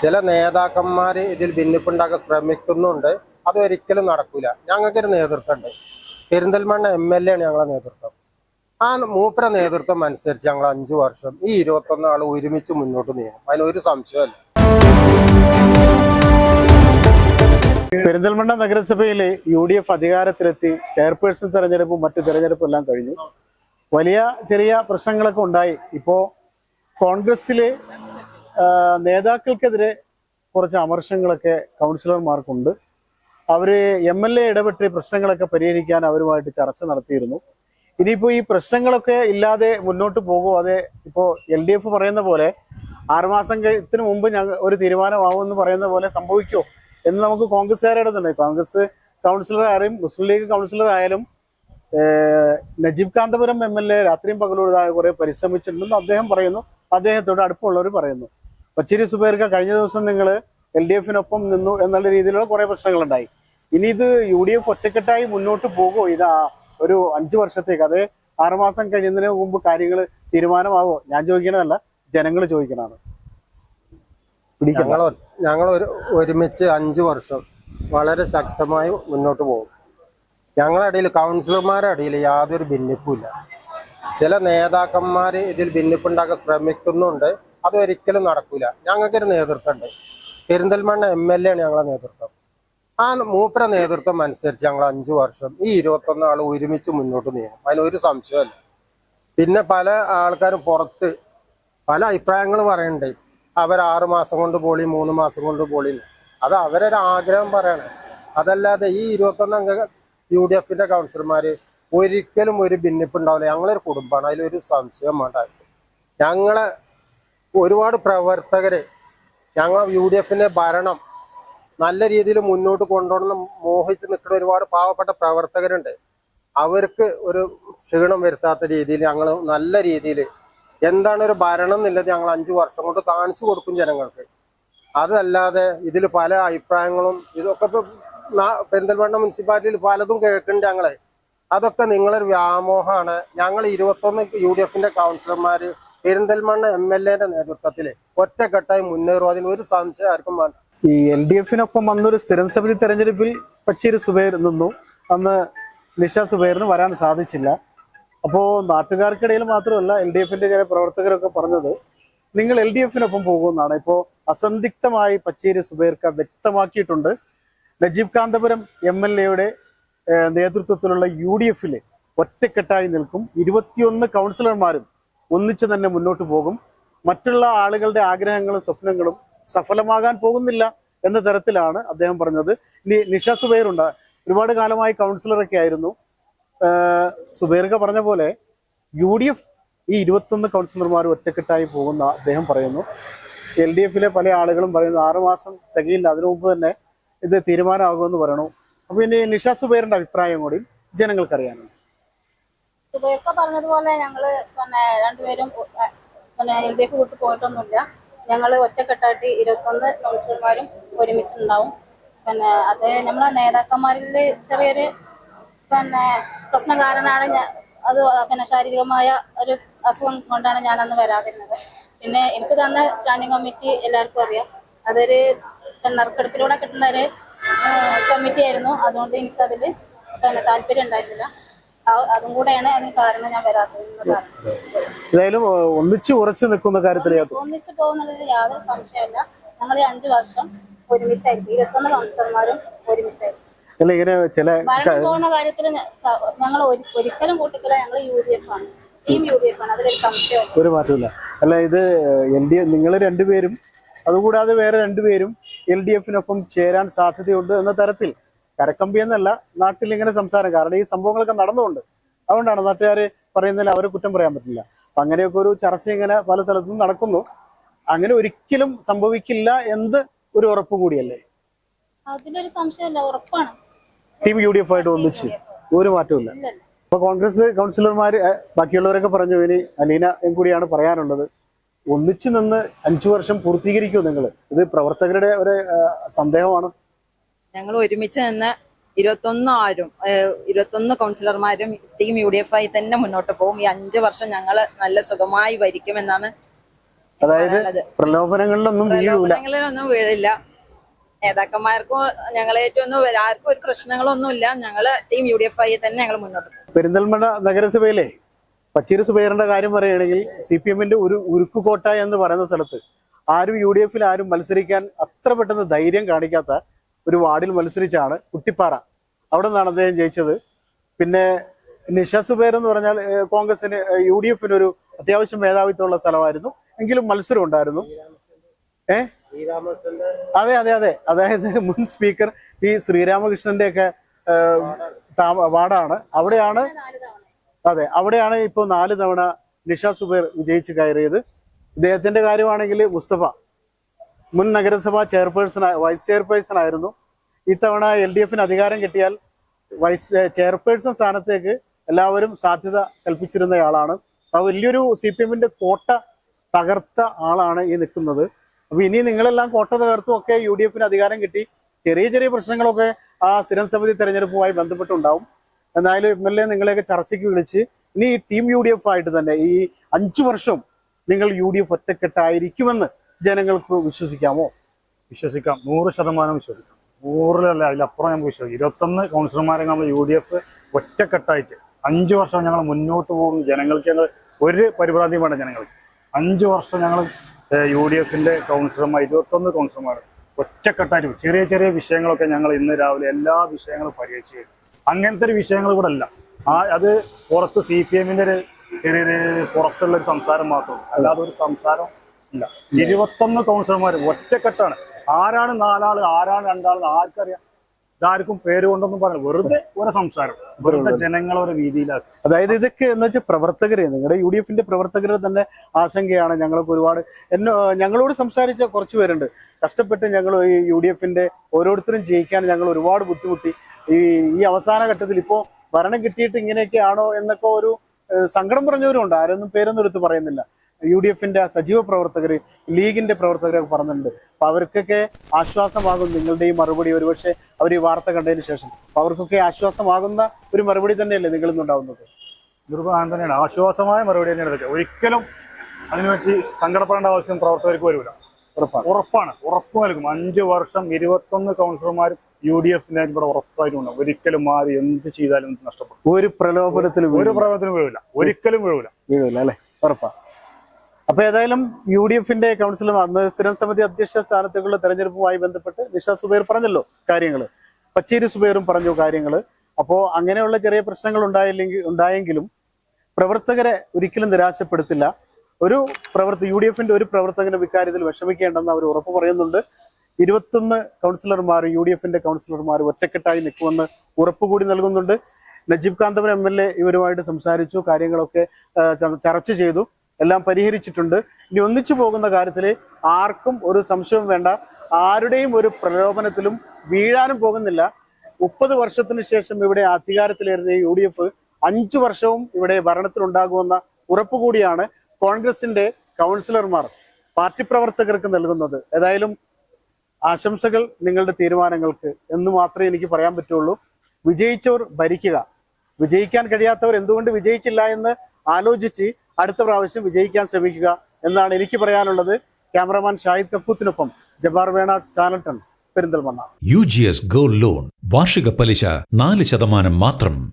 ചില നേതാക്കന്മാർ ഇതിൽ ഭിന്നിപ്പുണ്ടാക്കാൻ ശ്രമിക്കുന്നുണ്ട്. അതൊരിക്കലും നടക്കൂല. ഞങ്ങൾക്കൊരു നേതൃത്വമുണ്ട്. പെരിന്തൽമണ്ണ എം എൽ എ ആണ് ഞങ്ങളുടെ നേതൃത്വം. ആ മൂപ്പര നേതൃത്വം അനുസരിച്ച് ഞങ്ങൾ അഞ്ചു വർഷം ഈ ഇരുപത്തൊന്ന് ആൾ ഒരുമിച്ച് മുന്നോട്ട് നീങ്ങും. അതിനൊരു സംശയമല്ല പെരിന്തൽമണ്ണ നഗരസഭയിൽ യു ഡി എഫ് അധികാരത്തിലെത്തി ചെയർപേഴ്സൺ തെരഞ്ഞെടുപ്പും മറ്റു തെരഞ്ഞെടുപ്പും എല്ലാം കഴിഞ്ഞു. വലിയ ചെറിയ പ്രശ്നങ്ങളൊക്കെ ഉണ്ടായി. ഇപ്പോ കോൺഗ്രസിലെ ആ, നേതാക്കൾക്കെതിരെ കുറച്ച് അമർശങ്ങളൊക്കെ കൗൺസിലർമാർക്കുണ്ട്. അവർ എം എൽ എ ഇടപെട്ട് പ്രശ്നങ്ങളൊക്കെ പരിഹരിക്കാൻ അവരുമായിട്ട് ചർച്ച നടത്തിയിരുന്നു. ഇനിയിപ്പോ ഈ പ്രശ്നങ്ങളൊക്കെ ഇല്ലാതെ മുന്നോട്ട് പോകുമോ? അതെ ഇപ്പോ എൽ ഡി എഫ് പറയുന്ന പോലെ ആറുമാസം കഴിത്തിന് മുമ്പ് ഞങ്ങൾ ഒരു തീരുമാനമാവുമെന്ന് പറയുന്ന പോലെ സംഭവിക്കുമോ എന്ന് നമുക്ക് കോൺഗ്രസ്സുകാരുടെ തന്നെ കോൺഗ്രസ് കൗൺസിലർ ആയാലും മുസ്ലിം ലീഗ് കൗൺസിലർ ആയാലും Najeeb Kanthapuram M L A രാത്രിയും പകലും കുറെ പരിശ്രമിച്ചിട്ടുണ്ടെന്ന് അദ്ദേഹം പറയുന്നു. അദ്ദേഹത്തോട് അടുപ്പമുള്ളവർ പറയുന്നു. പച്ചേരി സുബൈർക്ക് കഴിഞ്ഞ ദിവസം നിങ്ങൾ എൽ ഡി എഫിനൊപ്പം നിന്നു എന്നുള്ള രീതിയിലുള്ള കുറെ പ്രശ്നങ്ങളുണ്ടായി. ഇനി ഇത് യു ഡി എഫ് ഒറ്റക്കെട്ടായി മുന്നോട്ട് പോകുമോ ഇത് ഒരു അഞ്ചു വർഷത്തേക്ക് അത് ആറുമാസം കഴിയുന്നതിന് മുമ്പ് കാര്യങ്ങൾ തീരുമാനമാവോ ഞാൻ ചോദിക്കണതല്ല ജനങ്ങൾ ചോദിക്കണതാണ്. ഞങ്ങൾ ഞങ്ങൾ ഒരു ഒരുമിച്ച് അഞ്ചു വർഷം വളരെ ശക്തമായി മുന്നോട്ട് പോകും. ഞങ്ങളുടെ ഇടയിൽ കൗൺസിലർമാരുടെ ഇടയിൽ യാതൊരു ഭിന്നിപ്പുമില്ല ചില നേതാക്കന്മാർ ഇതിൽ ഭിന്നിപ്പുണ്ടാക്കാൻ ശ്രമിക്കുന്നുണ്ട്. അത് ഒരിക്കലും നടക്കൂല. ഞങ്ങൾക്കൊരു നേതൃത്വമുണ്ട് പെരിന്തൽമണ്ണ എം എൽ എ ആണ് ഞങ്ങളെ നേതൃത്വം. ആ മൂപ്പര നേതൃത്വം അനുസരിച്ച് ഞങ്ങൾ അഞ്ചു വർഷം ഈ ഇരുപത്തൊന്ന് ആൾ ഒരുമിച്ച് മുന്നോട്ട് നീങ്ങും. അതിനൊരു സംശയമല്ല പിന്നെ പല ആൾക്കാരും പുറത്ത് പല അഭിപ്രായങ്ങൾ പറയണ്ട്. അവർ ആറ് മാസം കൊണ്ട് പോളി മൂന്ന് മാസം കൊണ്ട് പോളി അത് അവരൊരു ആഗ്രഹം പറയണേ. അതല്ലാതെ ഈ ഇരുപത്തൊന്ന് അംഗ യു ഡി എഫിന്റെ കൗൺസിലർമാര് ഒരിക്കലും ഒരു ഭിന്നിപ്പ് ഉണ്ടാവില്ല. ഞങ്ങളൊരു കുടുംബമാണ്. അതിലൊരു സംശയം വേണ്ടായിരുന്നു ഞങ്ങളെ ഒരുപാട് പ്രവർത്തകർ ഞങ്ങൾ യു ഡി എഫിന്റെ ഭരണം നല്ല രീതിയിൽ മുന്നോട്ട് കൊണ്ടുപോകണമെന്ന് മോഹിച്ച് നിൽക്കുന്ന ഒരുപാട് പാവപ്പെട്ട പ്രവർത്തകരുണ്ട്. അവർക്ക് ഒരു ക്ഷീണം വരുത്താത്ത രീതിയിൽ ഞങ്ങൾ നല്ല രീതിയിൽ എന്താണ് ഒരു ഭരണം എന്നുള്ളത് ഞങ്ങൾ അഞ്ചു വർഷം കൊണ്ട് കാണിച്ചു കൊടുക്കും ജനങ്ങൾക്ക്. അതല്ലാതെ ഇതിൽ പല അഭിപ്രായങ്ങളും ഇതൊക്കെ ഇപ്പൊ പെരിന്തൽമണ്ണ മുനിസിപ്പാലിറ്റിയിൽ പലതും കേൾക്കുന്നുണ്ട് ഞങ്ങളെ. അതൊക്കെ നിങ്ങളൊരു വ്യാമോഹമാണ്. ഞങ്ങൾ ഇരുപത്തൊന്ന് യു ഡി എഫിന്റെ കൗൺസിലർമാര് പെരിന്തൽമണ്ണ എം എൽ എന്റെ നേതൃത്വത്തിൽ ഒറ്റക്കെട്ടായി മുന്നേറും. അതിന് ഒരു സംശയം ആർക്കും വേണ്ട. ഈ എൽ ഡി എഫിനൊപ്പം വന്നൊരു സ്ഥിരം സമിതി തെരഞ്ഞെടുപ്പിൽ പച്ചേരി സുബൈർ നിന്നു. അന്ന് നിഷ സുബൈറിന് വരാൻ സാധിച്ചില്ല. അപ്പോ നാട്ടുകാർക്കിടയിൽ മാത്രമല്ല എൽ ഡി എഫിന്റെ ചില പ്രവർത്തകരൊക്കെ പറഞ്ഞത് നിങ്ങൾ എൽ ഡി എഫിനൊപ്പം പോകുമെന്നാണ്. ഇപ്പോ അസന്ധിഗ്ധമായി പച്ചേരി സുബൈർക്ക് വ്യക്തമാക്കിയിട്ടുണ്ട്. നജീബ് കാന്തപുരം എം എൽ എയുടെ നേതൃത്വത്തിലുള്ള യു ഡി എഫിൽ ഒറ്റക്കെട്ടായി നിൽക്കും. ഇരുപത്തിയൊന്ന് കൗൺസിലർമാരും ഒന്നിച്ചു തന്നെ മുന്നോട്ട് പോകും. മറ്റുള്ള ആളുകളുടെ ആഗ്രഹങ്ങളും സ്വപ്നങ്ങളും സഫലമാകാൻ പോകുന്നില്ല എന്ന തരത്തിലാണ് അദ്ദേഹം പറഞ്ഞത്. ഇനി നിഷ സുബൈർ ഉണ്ട്. ഒരുപാട് കാലമായി കൗൺസിലറൊക്കെ ആയിരുന്നു. സുബൈറൊക്കെ പറഞ്ഞ പോലെ യു ഡി എഫ് ഈ ഇരുപത്തൊന്ന് കൗൺസിലർമാർ ഒറ്റക്കെട്ടായി പോകുന്ന അദ്ദേഹം പറയുന്നു. എൽ ഡി എഫിലെ പല ആളുകളും പറയുന്നു ആറുമാസം തികയില്ല അതിനു മുമ്പ് തന്നെ ഇത് തീരുമാനമാകുമെന്ന് പറയണു. അപ്പൊ ഇനി നിഷ സുബൈറിന്റെ അഭിപ്രായം കൂടി ജനങ്ങൾക്കറിയാനുണ്ട് സുബൈർക്ക പറഞ്ഞതുപോലെ ഞങ്ങൾ പിന്നെ രണ്ടുപേരും പിന്നെ എൽ ഡി വിട്ട് പോയിട്ടൊന്നുമില്ല. ഞങ്ങൾ ഒറ്റക്കെട്ടായിട്ട് ഇരുപത്തൊന്ന് കൗൺസിലർമാരും ഒരുമിച്ചുണ്ടാവും. പിന്നെ അത് നമ്മളെ നേതാക്കന്മാരിൽ ചെറിയൊരു പിന്നെ പ്രശ്നകാരനാണ് ഞാൻ അത് പിന്നെ ശാരീരികമായ ഒരു അസുഖം കൊണ്ടാണ് ഞാൻ അന്ന് വരാതിരുന്നത്. പിന്നെ എനിക്ക് തന്ന സ്റ്റാൻഡിംഗ് കമ്മിറ്റി എല്ലാവർക്കും അറിയാം. അതൊരു നറുക്കെടുപ്പിലൂടെ കിട്ടുന്ന ഒരു കമ്മിറ്റി ആയിരുന്നു അതുകൊണ്ട് എനിക്കതിൽ പിന്നെ താല്പര്യം ഉണ്ടായിരുന്നില്ല. അതും കൂടെയാണ് അതിന് കാരണം ഞാൻ വരാത്തത് ഏതായാലും ഒന്നിച്ച് ഉറച്ചു നിൽക്കുന്ന കാര്യത്തിൽ ഒന്നിച്ച് പോകുന്നതിൽ യാതൊരു സംശയമില്ല ഞങ്ങൾ ഈ അഞ്ചു വർഷം ഒരുമിച്ചായിരിക്കും. ഇരുപത്തൊന്ന് കൗൺസിലർമാരും ഒരുമിച്ചായിരിക്കും. അല്ല ഇങ്ങനെ ചില പോകുന്ന കാര്യത്തിൽ ഞങ്ങൾ ഒരിക്കലും കൂട്ടിക്കില്ല. ഞങ്ങൾ യു ഡി എഫ് ആണ്. എഫ് ഒരു മാറ്റമില്ല അല്ല ഇത് എൽ ഡി നിങ്ങൾ രണ്ടുപേരും അതുകൂടാതെ വേറെ രണ്ടുപേരും എൽ ഡി എഫിനൊപ്പം ചേരാൻ സാധ്യതയുണ്ട് എന്ന തരത്തിൽ കരക്കമ്പി എന്നല്ല നാട്ടിൽ ഇങ്ങനെ സംസാരം. കാരണം ഈ സംഭവങ്ങളൊക്കെ നടന്നുകൊണ്ട്. അതുകൊണ്ടാണ് നാട്ടുകാർ പറയുന്നതിൽ അവരെ കുറ്റം പറയാൻ പറ്റില്ല. അപ്പൊ അങ്ങനെയൊക്കെ ഒരു ചർച്ച ഇങ്ങനെ പല സ്ഥലത്തും നടക്കുന്നു. അങ്ങനെ ഒരിക്കലും സംഭവിക്കില്ല എന്ത് ഒരു ഉറപ്പ് കൂടിയല്ലേ? അതിലൊരു സംശയമില്ല ഉറപ്പാണ്. ടീം യു ഡി എഫ് ആയിട്ട് ഒന്നിച്ച് ഒരു മാറ്റവും ഇല്ല അപ്പൊ കോൺഗ്രസ് കൗൺസിലർമാർ ബാക്കിയുള്ളവരൊക്കെ പറഞ്ഞു ഇനി അലീന എം കൂടിയാണ് പറയാനുള്ളത്. ഒന്നിച്ചു നിന്ന് അഞ്ചു വർഷം പൂർത്തീകരിക്കൂ നിങ്ങൾ ഇത് പ്രവർത്തകരുടെ ഒരു സന്ദേഹമാണ്. ഞങ്ങൾ ഒരുമിച്ച് നിന്ന് ഇരുപത്തൊന്ന് ആരും ഇരുപത്തൊന്ന് കൗൺസിലർമാരും ടീം യു ഡി എഫ് ആയി തന്നെ മുന്നോട്ട് പോകും. ഈ അഞ്ച് വർഷം ഞങ്ങൾ നല്ല സുഖമായി ഭരിക്കുമെന്നാണ് അതായത് പ്രലോഭനങ്ങളിലൊന്നും പ്രലോഭനങ്ങളിലൊന്നും വീഴില്ല. നേതാക്കന്മാർക്കും ഞങ്ങളേറ്റൊന്നും ആർക്കും ഒരു പ്രശ്നങ്ങളൊന്നുമില്ല. ഞങ്ങൾ ടീം യു ഡി എഫ് ആയി തന്നെ ഞങ്ങൾ മുന്നോട്ട് പോകും. പെരിന്തൽമണ്ണ നഗരസഭയിലെ പച്ചീര് സുബൈറിന്റെ കാര്യം പറയുകയാണെങ്കിൽ സി പി എമ്മിന്റെ ഒരു ഉരുക്കുകോട്ട എന്ന് പറയുന്ന സ്ഥലത്ത് ആരും യു ഡി എഫിൽ ആരും മത്സരിക്കാൻ അത്ര പെട്ടെന്ന് ധൈര്യം കാണിക്കാത്ത ഒരു വാർഡിൽ മത്സരിച്ചാണ് കുട്ടിപ്പാറ. അവിടെ നിന്നാണ് അദ്ദേഹം ജയിച്ചത്. പിന്നെ നിഷ സുബൈർ എന്ന് പറഞ്ഞാൽ കോൺഗ്രസിന് യു ഡി എഫിന് ഒരു അത്യാവശ്യം മേധാവിത്വമുള്ള സ്ഥലമായിരുന്നു. എങ്കിലും മത്സരം ഉണ്ടായിരുന്നു. ഏ? അതെ അതെ അതെ. അതായത് മുൻ സ്പീക്കർ പി ശ്രീരാമകൃഷ്ണന്റെ ഒക്കെ വാർഡാണ്. അവിടെയാണ് അതെ അവിടെയാണ് ഇപ്പോൾ നാല് തവണ നിഷ സുബേർ വിജയിച്ച് കയറിയത്. ഇദ്ദേഹത്തിന്റെ കാര്യമാണെങ്കിൽ മുസ്തഫ മുൻ നഗരസഭാ ചെയർപേഴ്സൺ വൈസ് ചെയർപേഴ്സൺ ആയിരുന്നു. ഇത്തവണ എൽ ഡി എഫിന് അധികാരം കിട്ടിയാൽ വൈസ് ചെയർപേഴ്സൺ സ്ഥാനത്തേക്ക് എല്ലാവരും സാധ്യത കൽപ്പിച്ചിരുന്നയാളാണ്. ആ വലിയൊരു സി പി എമ്മിന്റെ കോട്ട തകർത്ത ആളാണ് ഈ നിൽക്കുന്നത്. അപ്പൊ ഇനി നിങ്ങളെല്ലാം കോട്ട തകർത്തും ഒക്കെ യു ഡി എഫിന് അധികാരം കിട്ടി. ചെറിയ ചെറിയ പ്രശ്നങ്ങളൊക്കെ ആ സ്ഥിരം സമിതി തെരഞ്ഞെടുപ്പുമായി ബന്ധപ്പെട്ടുണ്ടാവും. എന്നാലും എം എൽ എ നിങ്ങളെയൊക്കെ ചർച്ചയ്ക്ക് വിളിച്ച് ഇനി ടീം യു ഡി എഫ് ആയിട്ട് തന്നെ ഈ അഞ്ചു വർഷം നിങ്ങൾ യു ഡി എഫ് ഒറ്റക്കെട്ടായിരിക്കുമെന്ന് ജനങ്ങൾക്ക് വിശ്വസിക്കാമോ? വിശ്വസിക്കാം. നൂറ് ശതമാനം വിശ്വസിക്കാം. നൂറിലല്ല അതിലപ്പുറം നമുക്ക് വിശ്വസിക്കാം. ഇരുപത്തൊന്ന് കൗൺസിലർമാരെ നമ്മൾ യു ഡി എഫ് ഒറ്റക്കെട്ടായിട്ട് അഞ്ച് വർഷം ഞങ്ങൾ മുന്നോട്ട് പോകുന്നു. ജനങ്ങൾക്ക് ഞങ്ങൾ ഒരു പരിഭ്രാന്തി വേണ്ട ജനങ്ങൾക്ക്. അഞ്ച് വർഷം ഞങ്ങൾ യു ഡി എഫിന്റെ കൗൺസിലർമാർ ഇരുപത്തൊന്ന് കൗൺസിലർമാർ ഒറ്റക്കെട്ടായിട്ട് ചെറിയ ചെറിയ വിഷയങ്ങളൊക്കെ ഞങ്ങൾ ഇന്ന് രാവിലെ എല്ലാ വിഷയങ്ങളും പരിഹരിച്ചു കഴിഞ്ഞു. അങ്ങനത്തെ ഒരു വിഷയങ്ങൾ കൂടെ അല്ല. ആ അത് പുറത്ത് സി പി എമ്മിന്റെ ഒരു ചെറിയൊരു പുറത്തുള്ള ഒരു സംസാരം മാത്രം. അല്ലാതെ ഒരു സംസാരം ഇല്ല. ഇരുപത്തൊന്ന് കൗൺസിലർമാർ ഒറ്റക്കെട്ടാണ്. ആരാണ് നാലാൾ ആരാണ് രണ്ടാൾ ആർക്കറിയാം. ഇതാർക്കും പേര് കൊണ്ടൊന്നും പറഞ്ഞു വെറുതെ ഒരു സംസാരം. വെറുതെ ജനങ്ങളെ ഒരു രീതിയിലാക്കി. അതായത് ഇതൊക്കെ എന്ന് വെച്ചാൽ പ്രവർത്തകരെ നിങ്ങളുടെ യു ഡി എഫിന്റെ പ്രവർത്തകരെ തന്നെ ആശങ്കയാണ്. ഞങ്ങൾക്ക് ഒരുപാട് എന്നോ ഞങ്ങളോട് സംസാരിച്ച കുറച്ച് പേരുണ്ട്. കഷ്ടപ്പെട്ട് ഞങ്ങൾ ഈ യു ഡി എഫിന്റെ ഓരോരുത്തരും ജയിക്കാൻ ഞങ്ങൾ ഒരുപാട് ബുദ്ധിമുട്ടി. ഈ ഈ അവസാന ഘട്ടത്തിൽ ഇപ്പോൾ ഭരണം കിട്ടിയിട്ട് ഇങ്ങനെയൊക്കെയാണോ എന്നൊക്കെ ഒരു സങ്കടം പറഞ്ഞവരുണ്ട്. ആരൊന്നും പേരൊന്നും എടുത്ത് പറയുന്നില്ല. യു ഡി എഫിന്റെ സജീവ പ്രവർത്തകർ ലീഗിന്റെ പ്രവർത്തകരൊക്കെ പറഞ്ഞിട്ടുണ്ട്. അപ്പൊ അവർക്കൊക്കെ ആശ്വാസമാകും നിങ്ങളുടെ ഈ മറുപടി. ഒരുപക്ഷെ അവർ ഈ വാർത്ത കണ്ടതിന് ശേഷം. അപ്പൊ അവർക്കൊക്കെ ആശ്വാസമാകുന്ന ഒരു മറുപടി തന്നെയല്ലേ നിങ്ങളിൽ നിന്നുണ്ടാവുന്നത് നിർബന്ധം തന്നെയാണ്. ആശ്വാസമായ മറുപടി തന്നെയാണ് ഇതൊക്കെ. ഒരിക്കലും അതിനുവേണ്ടി സങ്കടപ്പെടേണ്ട ആവശ്യം പ്രവർത്തകർക്ക് വരില്ല ഉറപ്പാണ്. ഉറപ്പാണ്. ഉറപ്പ് നൽകും. അഞ്ച് വർഷം ഇരുപത്തൊന്ന് കൗൺസിലർമാരും യു ഡി എഫിനെ ഇവിടെ ഉറപ്പായിട്ടും ഉണ്ടാവും. ഒരിക്കലും മാറി എന്ത് ചെയ്താലും നഷ്ടപ്പെടും. ഒരു പ്രലോഭനത്തിൽ ഒരു പ്രലോഭനത്തിനും വീഴില്ല ഒരിക്കലും വീഴില്ല വീഴില്ല അല്ലെ? ഉറപ്പാ അപ്പൊ ഏതായാലും യു ഡി എഫിന്റെ കൗൺസിലർ അന്ന് സ്ഥിരം സമിതി അധ്യക്ഷ സ്ഥാനത്തേക്കുള്ള തെരഞ്ഞെടുപ്പുമായി ബന്ധപ്പെട്ട് നിഷ സുബൈർ പറഞ്ഞല്ലോ കാര്യങ്ങൾ പച്ചേരി സുബൈറും പറഞ്ഞു കാര്യങ്ങൾ അപ്പോ അങ്ങനെയുള്ള ചെറിയ പ്രശ്നങ്ങൾ ഉണ്ടായില്ലെങ്കിൽ ഉണ്ടായെങ്കിലും പ്രവർത്തകരെ ഒരിക്കലും നിരാശപ്പെടുത്തില്ല. ഒരു പ്രവർത്തി യു ഡി എഫിന്റെ ഒരു പ്രവർത്തകനും ഇക്കാര്യത്തിൽ വിഷമിക്കേണ്ടെന്ന് അവർ ഉറപ്പ് പറയുന്നുണ്ട്. ഇരുപത്തൊന്ന് കൗൺസിലർമാർ യു ഡി എഫിന്റെ കൗൺസിലർമാർ ഒറ്റക്കെട്ടായി നിൽക്കുമെന്ന് ഉറപ്പ് കൂടി നൽകുന്നുണ്ട്. Najeeb Kanthapuram M L A ഇവരുമായിട്ട് സംസാരിച്ചു കാര്യങ്ങളൊക്കെ ചർച്ച ചെയ്തു. എല്ലാം പരിഹരിച്ചിട്ടുണ്ട്. ഇനി ഒന്നിച്ചു പോകുന്ന കാര്യത്തിൽ ആർക്കും ഒരു സംശയവും വേണ്ട. ആരുടെയും ഒരു പ്രലോഭനത്തിലും വീഴാനും പോകുന്നില്ല. മുപ്പത് വർഷത്തിന് ശേഷം ഇവിടെ അധികാരത്തിലേറിയ യു ഡി എഫ് അഞ്ചു വർഷവും ഇവിടെ ഭരണത്തിലുണ്ടാകുമെന്ന ഉറപ്പ് കൂടിയാണ് കോൺഗ്രസിന്റെ കൗൺസിലർമാർ പാർട്ടി പ്രവർത്തകർക്ക് നൽകുന്നത്. ഏതായാലും ആശംസകൾ നിങ്ങളുടെ തീരുമാനങ്ങൾക്ക്. എന്ന് മാത്രമേ എനിക്ക് പറയാൻ പറ്റുള്ളൂ. വിജയിച്ചവർ ഭരിക്കുക. വിജയിക്കാൻ കഴിയാത്തവർ എന്തുകൊണ്ട് വിജയിച്ചില്ല എന്ന് ആലോചിച്ച് അടുത്ത പ്രാവശ്യം വിജയിക്കാൻ ശ്രമിക്കുക എന്നാണ് എനിക്ക് പറയാനുള്ളത്. ക്യാമറമാൻ ഷാഹിദ് കപ്പൂത്തിനൊപ്പം ജബാർ വേണ ചാനട്ടൺ Perinthalmanna. U G S gold loan. വാർഷിക പലിശ നാല് ശതമാനം മാത്രം